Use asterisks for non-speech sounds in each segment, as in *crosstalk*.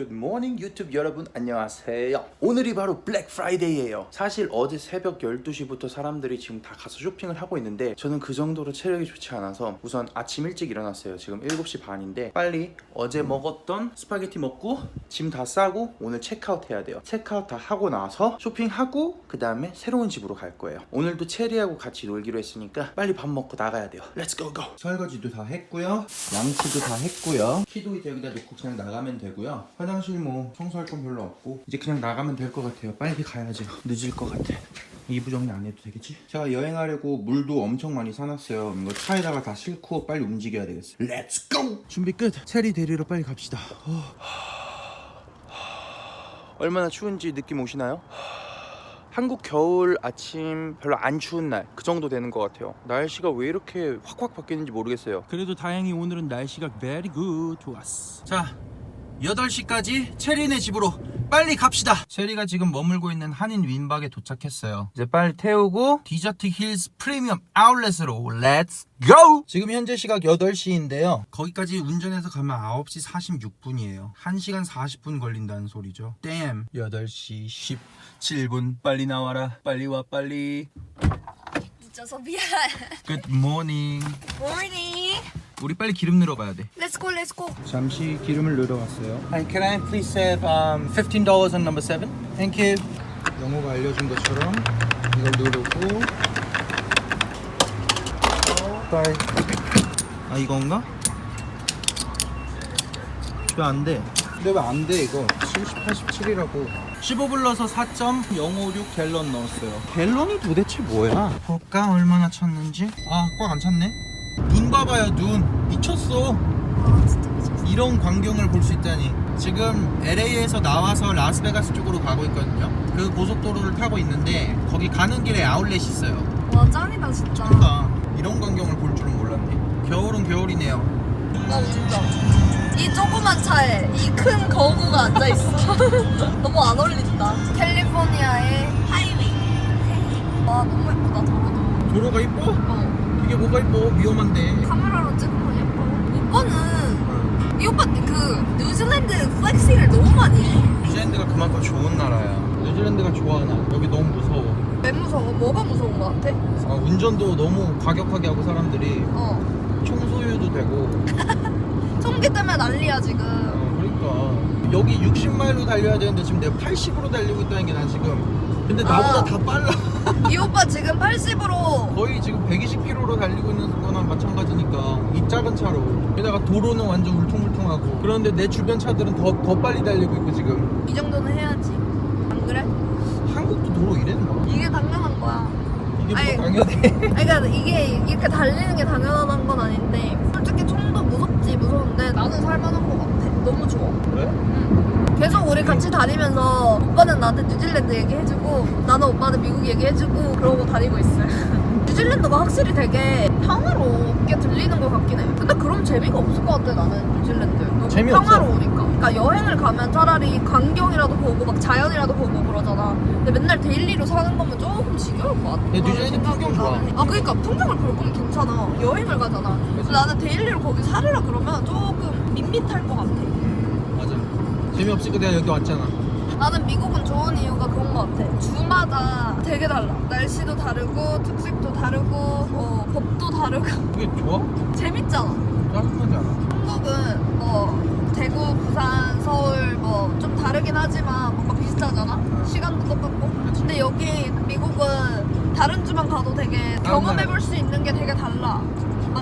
Good morning 유튜브 여러분. 안녕하세요. 오늘이 바로 블랙 프라이데이예요. 사실 어제 새벽 12시부터 사람들이 지금 다 가서 쇼핑을 하고 있는데 저는 그 정도로 체력이 좋지 않아서 우선 아침 일찍 일어났어요. 지금 7시 반인데 빨리 어제 먹었던 스파게티 먹고 짐 다 싸고 오늘 체크아웃 해야 돼요. 체크아웃 다 하고 나서 쇼핑하고 그 다음에 새로운 집으로 갈 거예요. 오늘도 체리하고 같이 놀기로 했으니까 빨리 밥 먹고 나가야 돼요. Go go. 설거지도 다 했고요. 양치도 다 했고요. 키도 이제 여기다 놓고 그냥 나가면 되고요 화장실 뭐 청소할 건 별로 없고 이제 그냥 나가면 될 것 같아요. 빨리 가야죠. 늦을 것 같아. 2부 정리 안 해도 되겠지? 제가 여행하려고 물도 엄청 많이 사놨어요. 이거 차에다가 다 싣고 빨리 움직여야 되겠어요 Let's go! 준비 끝! 체리 데리러 빨리 갑시다. 어. 얼마나 추운지 느낌 오시나요? 한국 겨울 아침 별로 안 추운 날. 그 정도 되는 것 같아요. 날씨가 왜 이렇게 확확 바뀌는지 모르겠어요. 그래도 다행히 오늘은 날씨가 very good. 좋았어. 자 8시까지 체리네 집으로 빨리 갑시다. 체리가 지금 머물고 있는 한인 윈박에 도착했어요. 이제 빨리 태우고 디저트 힐스 프리미엄 아울렛으로 렛츠 고! 지금 현재 시각 8시인데요. 거기까지 운전해서 가면 9시 46분이에요. 1시간 40분 걸린다는 소리죠. 댐 8시 17분. 빨리 나와라. 빨리 와 빨리. 늦어서 미안. Good morning. Morning. 우리 빨리 기름 넣어봐야 돼 Let's go, let's go. 잠시 기름을 넣어왔어요. Hi, can I please save um, $15 on number 7? Thank you. 영호가 알려준 것처럼 이걸 누르고 빨리 아 이건가? 왜 안 돼? 근데 왜 안 돼 이거 70, 87이라고 15 불러서 4.056 갤런 넣었어요 갤런이 도대체 뭐야? 볼까 얼마나 찼는지 아 꽉 안 찼네 눈 봐봐요 눈 미쳤어 아 진짜 미쳤어. 이런 광경을 볼 수 있다니 지금 LA에서 나와서 라스베가스 쪽으로 가고 있거든요 그 고속도로를 타고 있는데 거기 가는 길에 아울렛이 있어요 와 짱이다 진짜. 그러니까 이런 광경을 볼 줄은 몰랐네 겨울은 겨울이네요 나 진짜. 이 조그만 차에 이 큰 거구가 앉아 있어. *laughs* 너무 안 어울린다. 캘리포니아의 하이웨이. 와 너무 예쁘다 도로도. 도로가 이뻐? 어. 이게 뭐가 이뻐 위험한데 카메라로 찍으면 예뻐. 오빠는 이 오빠 그 뉴질랜드 플렉싱을 너무 많이 해. 뉴질랜드가 그만큼 좋은 나라야 뉴질랜드가 좋아 나 여기 너무 무서워 왜 무서워? 뭐가 무서운 거 같아? 아, 운전도 너무 과격하게 하고 사람들이 어. 총 소유도 되고 *laughs* 총기 때문에 난리야 지금. 어, 그러니까 여기 60마일로 달려야 되는데 지금 내가 80으로 달리고 있다는 게 난 지금 근데 나보다 아. 다 빨라 이 오빠 지금 80으로 거의 지금 120km로 달리고 있는 거나 마찬가지니까 이 작은 차로 게다가 도로는 완전 울퉁불퉁하고 그런데 내 주변 차들은 더, 더 빨리 달리고 있고 지금 이 정도는 해야지. 안 그래? 한국도 도로 이랬나? 이게 당연한 거야. 이게 아니, 뭐 당연해 아니, 그러니까 이게 이렇게 달리는 게 당연한 건 아닌데 솔직히 총도 무섭지 무서운데 나는 살만한 거 같아. 같이 다니면서 오빠는 나한테 뉴질랜드 얘기해주고 나는 오빠한테 미국 얘기해주고 그러고 다니고 있어요. *laughs* 뉴질랜드가 확실히 되게 평화롭게 들리는 것 같긴 해. 근데 그럼 재미가 없을 것 같아 나는 뉴질랜드. 너무 재미없어. 평화로우니까. 그러니까 여행을 가면 차라리 광경이라도 보고 막 자연이라도 보고 그러잖아. 근데 맨날 데일리로 사는 거면 조금 지겨울 것 같아. 근데 뉴질랜드 풍경 좋아. 아 그러니까 풍경을 볼 거면 괜찮아. 여행을 가잖아. 근데 나는 데일리로 거기 살으라 그러면 조금 밋밋할 것 같아. 재미없으니까 내가 여기 왔잖아 나는 미국은 좋은 이유가 그런 것 같아. 주마다 되게 달라. 날씨도 다르고 특색도 다르고 어, 법도 다르고 *laughs* 그게 좋아? 재밌잖아. 짜증나지 않아? 한국은 뭐 대구, 부산, 서울 뭐 좀 다르긴 하지만 뭔가 비슷하잖아. 시간도 똑같고. 근데 여기 미국은 다른 주만 가도 되게 경험해볼 수 있는 게 되게 달라.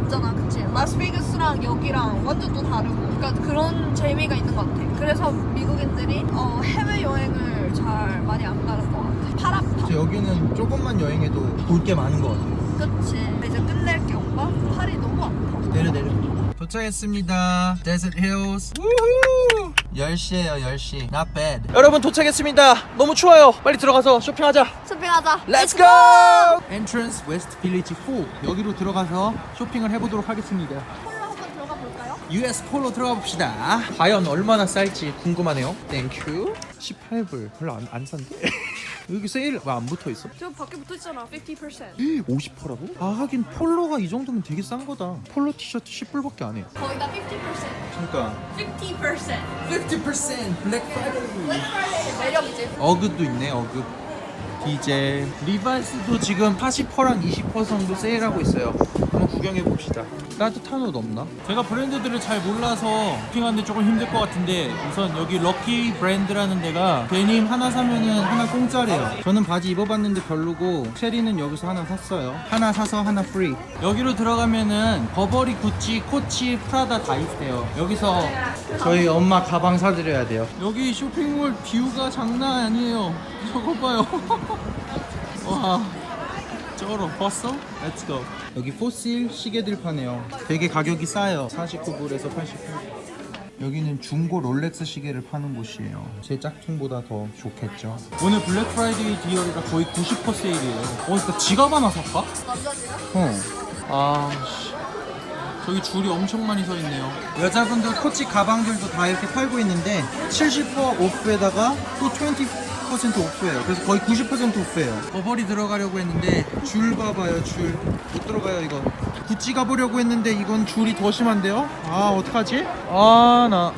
맞잖아, 그치? 라스베이거스랑 여기랑 완전 또 다르고. 그러니까 그런 재미가 있는 것 같아. 그래서 미국인들이 어, 해외 여행을 잘 많이 안 가는 것 같아. 팔 아파. 그치, 여기는 조금만 여행해도 볼 게 많은 것 같아 그치. 이제 끝낼게 오빠. 팔이 너무 아파. 내려 내려 도착했습니다. 힐스 우후! 10시에요 10시. Not bad. 여러분 도착했습니다. 너무 추워요. 빨리 들어가서 쇼핑하자. 쇼핑하자. Let's go! Entrance West Village 4 여기로 들어가서 쇼핑을 해보도록 하겠습니다. 폴로 한번 들어가 볼까요? US 폴로 들어가 봅시다. 과연 얼마나 쌀지 궁금하네요. 땡큐 18불. 별로 안, 안 싼데? 여기 세일 왜 안 붙어 있어? 저 밖에 붙어있잖아 50% 50%라고? 아 하긴 폴로가 이 정도면 되게 싼 거다. 폴로 티셔츠 10불밖에 안 해. 거의 다 50% 그러니까 50% 50% 블랙 프라이데이. 매력이지 어그도 있네 어그. 디젤 리바이스도 지금 40%랑 20% 정도 세일하고 있어요. 한번 구경해 봅시다. 따뜻한 옷 없나? 제가 브랜드들을 잘 몰라서 쇼핑하는데 조금 힘들 것 같은데 우선 여기 럭키 브랜드라는 데가 데님 하나 사면은 하나 공짜래요 저는 바지 입어봤는데 별로고 체리는 여기서 하나 샀어요. 하나 사서 하나 프리. 여기로 들어가면은 버버리, 구찌, 코치, 프라다 다 있대요 여기서 저희 엄마 가방 사드려야 돼요. 여기 쇼핑몰 뷰가 장난 아니에요 *laughs* 저거 봐요 *laughs* 와 쩔어 봤어? Go 여기 포실 시계들 파네요. 되게 가격이 싸요. 49불에서 89불. 여기는 중고 롤렉스 시계를 파는 곳이에요. 제 짝퉁보다 더 좋겠죠. 오늘 블랙 프라이데이 디얼이라 거의 90% 세일이에요 어, 나 지갑 하나 살까? 남자지가? 어. 아 씨. 저기 줄이 엄청 많이 서 있네요 여자분들 코치 가방들도 다 이렇게 팔고 있는데 70% 오프에다가 또20% 오프예요. 그래서 거의 90% 오프예요. 버버리 들어가려고 했는데 줄 봐봐요 줄. 못 들어가요 이거. 구찌 가보려고 했는데 이건 줄이 더 심한데요? 아 어떡하지? 아 나.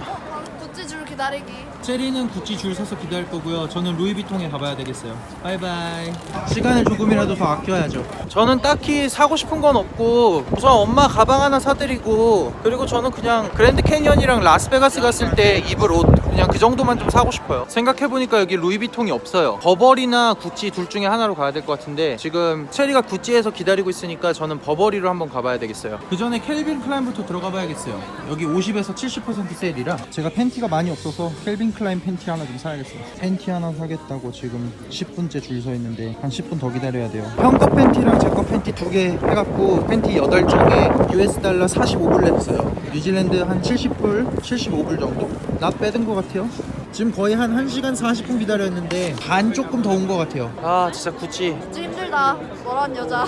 구찌 줄 기다리기 체리는 구찌 줄 서서 기다릴 거고요. 저는 루이비통에 가봐야 되겠어요. 바이바이. 시간을 조금이라도 더 아껴야죠. 저는 딱히 사고 싶은 건 없고 우선 엄마 가방 하나 사드리고 그리고 저는 그냥 그랜드 캐니언이랑 라스베가스 갔을 때 입을 옷 그냥 그 정도만 좀 사고 싶어요. 생각해보니까 여기 루이비통이 없어요. 버버리나 구찌 둘 중에 하나로 가야 될 것 같은데 지금 체리가 구찌에서 기다리고 있으니까 저는 버버리로 한번 가봐야 되겠어요. 그 전에 켈빈 클라인부터 들어가 봐야겠어요. 여기 50에서 70% 세일이라 제가 팬티가 많이 없어서 켈빈 클라인 팬티 하나 좀 사야겠어요. 팬티 하나 사겠다고 지금 10분째 줄 서 있는데 한 10분 더 기다려야 돼요. 형 거 팬티랑 제 거 팬티 두 개 해갖고 팬티 8장에 US 달러 45불 냈어요. 뉴질랜드 한 70불, 75불 정도? 나 빼든 것 같아요. 지금 거의 한 1시간 40분 기다렸는데 반 조금 더 온 것 같아요. 아 진짜 구찌 구찌 힘들다 너란 여자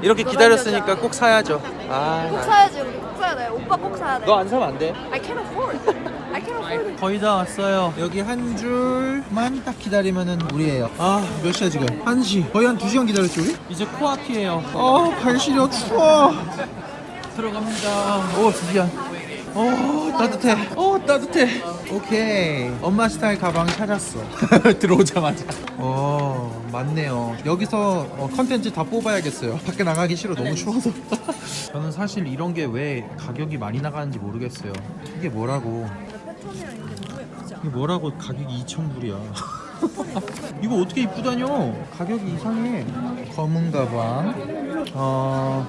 이렇게 너란 기다렸으니까 여자. 꼭 사야죠 꼭 아너 사야지 우리 꼭 사야 돼 오빠 꼭 사야 돼안 사면 안돼 I can't afford 거의 다 왔어요. 여기 한 줄만 딱 기다리면은 우리예요. 아, 몇 시야 지금? 1시. 거의 한 2시간 기다렸지 우리? 이제 코앞이에요. 어, 발 시려 추워. 들어갑니다. 오 드디어. 오 따뜻해. 오 따뜻해. 오케이. 엄마 스타일 가방 찾았어. *laughs* 들어오자마자. 오 맞네요. 여기서 어, 컨텐츠 다 뽑아야겠어요. 밖에 나가기 싫어. 너무 추워서. *laughs* 저는 사실 이런 게 왜 가격이 많이 나가는지 모르겠어요. 이게 뭐라고 이게 뭐라고 가격이 2,000불이야. *laughs* 이거 어떻게 입고 다녀 가격이 이상해. 검은 가방. 어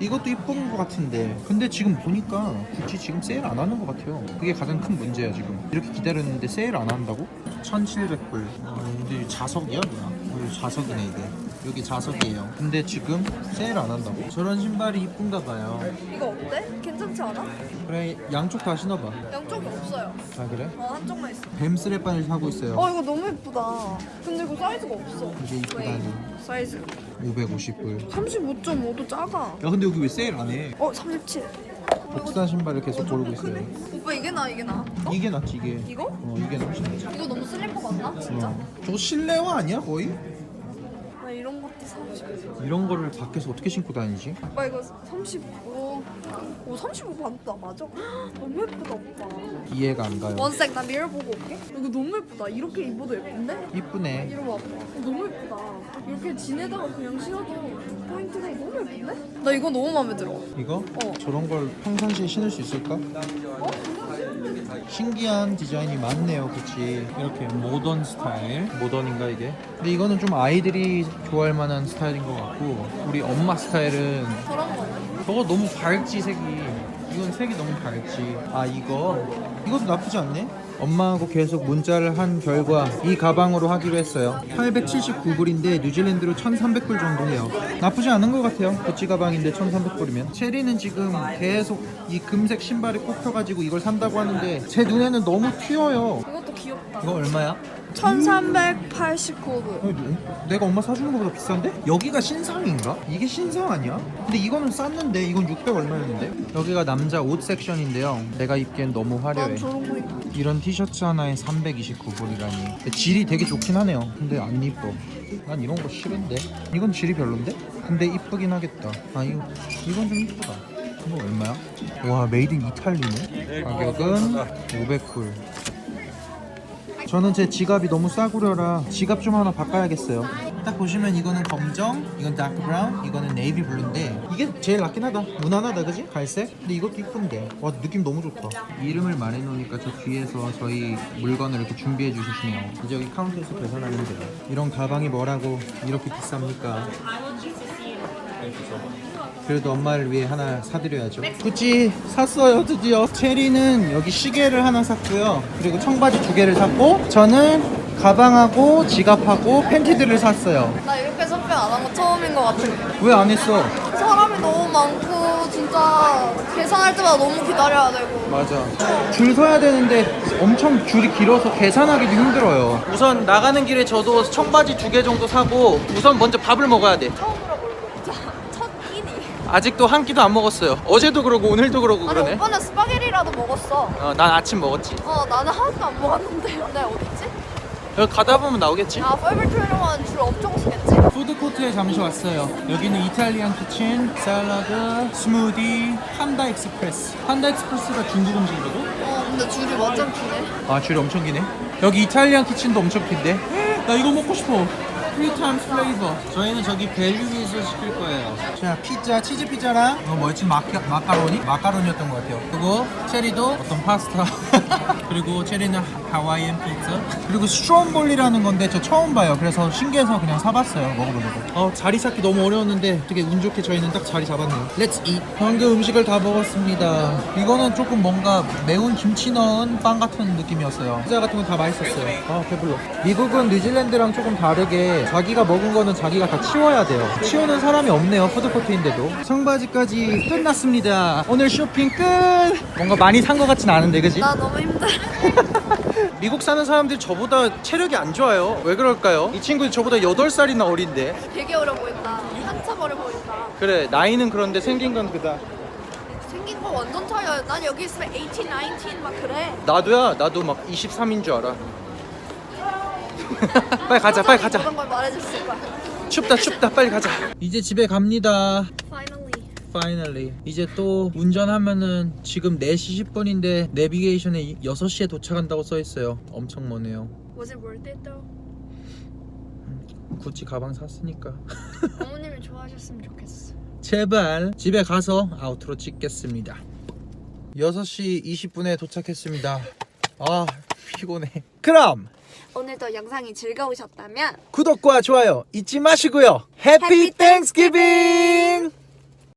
이것도 이쁜 것 같은데. 근데 지금 보니까 구찌 지금 세일 안 하는 것 같아요. 그게 가장 큰 문제야 지금. 이렇게 기다렸는데 세일 안 한다고? 1,700불. 어, 근데 자석이야 뭐야? 어, 자석이네 이게 여기 자석이에요 근데 지금 세일 안 한다고? 저런 신발이 이쁜가 봐요 이거 어때? 괜찮지 않아? 그래 양쪽 다 신어봐 양쪽이 없어요 아 그래? 어 한쪽만 있어 뱀 스레반을 사고 있어요 어 이거 너무 예쁘다 근데 이거 사이즈가 없어 이게 이쁘다니 사이즈 550불 35.5도 작아 야 근데 여기 왜 세일 안 해? 어 37. 복산 신발을 계속 고르고 있어요 오빠 이게 나 이게 나. 어? 이게 낫지 이게 이거? 어 이게 낫지 이거 너무 슬리퍼 같나? 진짜? 어. 저거 실내화 아니야 거의? 나 이런 거를 밖에서 어떻게 신고 다니지? 오빠 이거 35. 오 35 반다 맞아? *gasps* 너무 예쁘다 오빠. 이해가 안 가요 원색 나 미러 보고 올게. 이거 너무 예쁘다. 이렇게 입어도 예쁜데? 이쁘네 이러. 어, 너무 예쁘다. 이렇게 지내다가 그냥 신어도 포인트가 너무 예쁜데? 나 이거 너무 마음에 들어. 이거? 어. 저런 걸 평상시에 신을 수 있을까? 신기한 디자인이 많네요 그치? 이렇게 모던 스타일. 모던인가 이게? 근데 이거는 좀 아이들이 좋아할 만한 스타일인 것 같고 우리 엄마 스타일은 저런 거는? 저거 너무 밝지 색이. 이건 색이 너무 밝지. 아 이거? 이것도 나쁘지 않네 엄마하고 계속 문자를 한 결과 이 가방으로 하기로 했어요. 879불인데 뉴질랜드로 1300불 정도 해요. 나쁘지 않은 것 같아요. 구찌 가방인데 1300불이면. 체리는 지금 계속 이 금색 신발에 꼽혀가지고 이걸 산다고 하는데 제 눈에는 너무 튀어요. 이것도 귀엽다. 이거 얼마야? 1389불 어, 내가 엄마 사주는 것보다 비싼데? 여기가 신상인가? 이게 신상 아니야? 근데 이거는 쌌는데 이건 600 얼마였는데? 여기가 남자 옷 섹션인데요 내가 입기엔 너무 화려해 난 저런 거 입고 이런 티셔츠 하나에 329불이라니 질이 되게 좋긴 하네요 근데 안 이뻐 난 이런 거 싫은데 이건 질이 별론데? 근데 이쁘긴 하겠다 아 이거 이건 좀 이쁘다 이거 얼마야? 와 메이드 인 이탈리네 가격은 500불 저는 제 지갑이 너무 싸구려라. 지갑 좀 하나 바꿔야겠어요. 딱 보시면 이거는 검정 이건 다크 브라운 이거는 네이비 블루인데 이게 제일 낫긴 하다. 무난하다 그지? 갈색? 근데 이것도 이쁜데. 와 느낌 너무 좋다. 이름을 말해놓으니까 저 뒤에서 저희 물건을 이렇게 준비해 주시네요. 이제 여기 카운터에서 계산하면 돼요. 이런 가방이 뭐라고 이렇게 비쌉니까 그래도 엄마를 위해 하나 사드려야죠. 구찌 샀어요 드디어. 체리는 여기 시계를 하나 샀고요. 그리고 청바지 두 개를 샀고 저는 가방하고 지갑하고 팬티들을 샀어요. 나 이렇게 쇼핑 안 한 거 처음인 거 같은데 왜안 했어? 사람이 너무 많고 진짜 계산할 때마다 너무 기다려야 되고 맞아. 줄 서야 되는데 엄청 줄이 길어서 계산하기도 힘들어요. 우선 나가는 길에 저도 청바지 두 개 정도 사고 우선 먼저 밥을 먹어야 돼. 처음으로 아직도 한 끼도 안 먹었어요. 어제도 그러고 오늘도 그러고 아니 그러네. 오빠는 스파게티라도 먹었어 어, 난 아침 먹었지. 어 나는 하나도 안 먹었는데 근데 *laughs* 어딨지? 여기 가다 보면 나오겠지. 아 펄블트리원 줄 엄청 쓰겠지? 푸드코트에 잠시 왔어요. 여기는 이탈리안 키친, 샐러드, 스무디, 판다 익스프레스. 판다 익스프레스가 중국 음식이거든? 어 근데 줄이 완전 기네 아 줄이 엄청 기네. 여기 이탈리안 키친도 엄청 긴데? 나 이거 먹고 싶어. 프리 타임 플레이버. 저희는 저기 밸류에서 시킬 거예요. 자 피자 치즈 피자랑 이거 뭐였지 마카, 마카로니 마카로니였던 것 같아요. 그리고 체리도 어떤 파스타. *laughs* 그리고 체리는 하- 하와이안 피자. 그리고 스트롬볼리라는 건데 저 처음 봐요. 그래서 신기해서 그냥 사봤어요. 먹어보려고. 어 자리 잡기 너무 어려웠는데 되게 운 좋게 저희는 딱 자리 잡았네요. Let's eat. 방금 음식을 다 먹었습니다. 이거는 조금 뭔가 매운 김치 넣은 빵 같은 느낌이었어요. 피자 같은 건 다 맛있었어요. 아 배불러. 미국은 뉴질랜드랑 조금 다르게 자기가 먹은 거는 자기가 다 치워야 돼요. 치우는 사람이 없네요. 푸드코트인데도. 청바지까지 끝났습니다. 오늘 쇼핑 끝. 뭔가 많이 산 것 같진 않은데 그지? 나 너무 힘들어 *laughs* 미국 사는 사람들이 저보다 체력이 안 좋아요. 왜 그럴까요? 이 친구 저보다 8살이나 어린데. 되게 어려 보인다 한참 어려 보인다 그래, 나이는 그런데 생긴 건 그다. 생긴 거 완전 차이야 난 여기 있으면 18, 19막 그래 나도야, 나도 막 23인 줄 알아. *laughs* 빨리 가자, 빨리 가자. 그런 걸 말해줄 수 있을 거야 춥다, 춥다, 빨리 가자. 이제 집에 갑니다. Finally Finally. 이제 또 운전하면은 지금 4시 10분인데 내비게이션에 6시에 도착한다고 써 있어요. 엄청 머네요. Was it worth it though? 구찌 가방 샀으니까. *laughs* 어머님이 좋아하셨으면 좋겠어 제발 집에 가서 아우트로 찍겠습니다. 6시 20분에 도착했습니다. 아 피곤해. 그럼 오늘도 영상이 즐거우셨다면 구독과 좋아요 잊지 마시고요. 해피 Happy 땡스기빙!